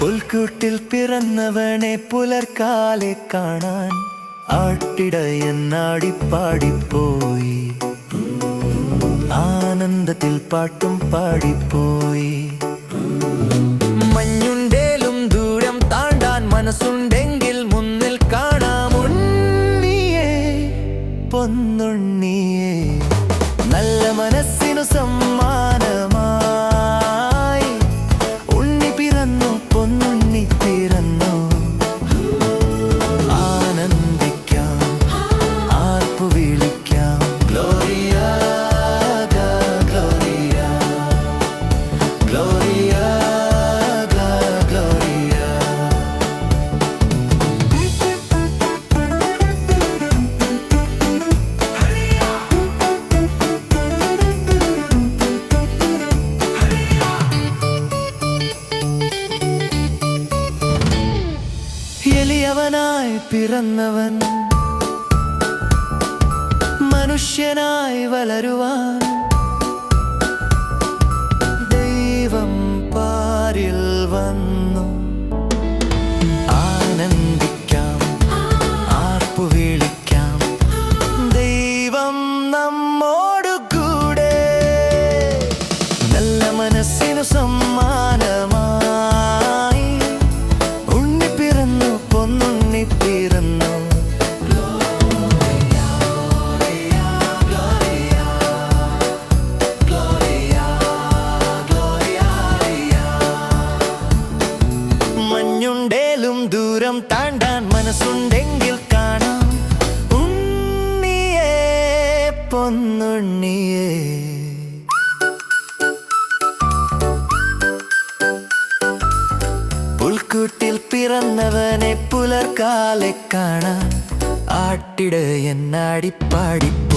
പുൽക്കൂട്ടിൽ പിറന്നവനെ പുലർക്കാലെ കാണാൻ ആട്ടിടയെന്നാടിപ്പാടിപ്പോയി ആനന്ദത്തിൽ പാട്ടും പാടിപ്പോയി. പൊന്നുണ്ണിയേ നല്ല മനസ്സിനു സമ്മാനമായി എളിയവനായി പിറന്നവൻ. മനുഷ്യനായി വളരുവാൻ ദൂരം താണ്ടാൻ മനസ്സുണ്ടെങ്കിൽ കാണാം. ഉണ്ണിയേ പൊന്നുണ്ണിയേ. പുൽക്കൂട്ടിൽ പിറന്നവനെ പുലർക്കാലെ കാണാം. ആട്ടിട എന്നാടിപ്പാടിപ്പോ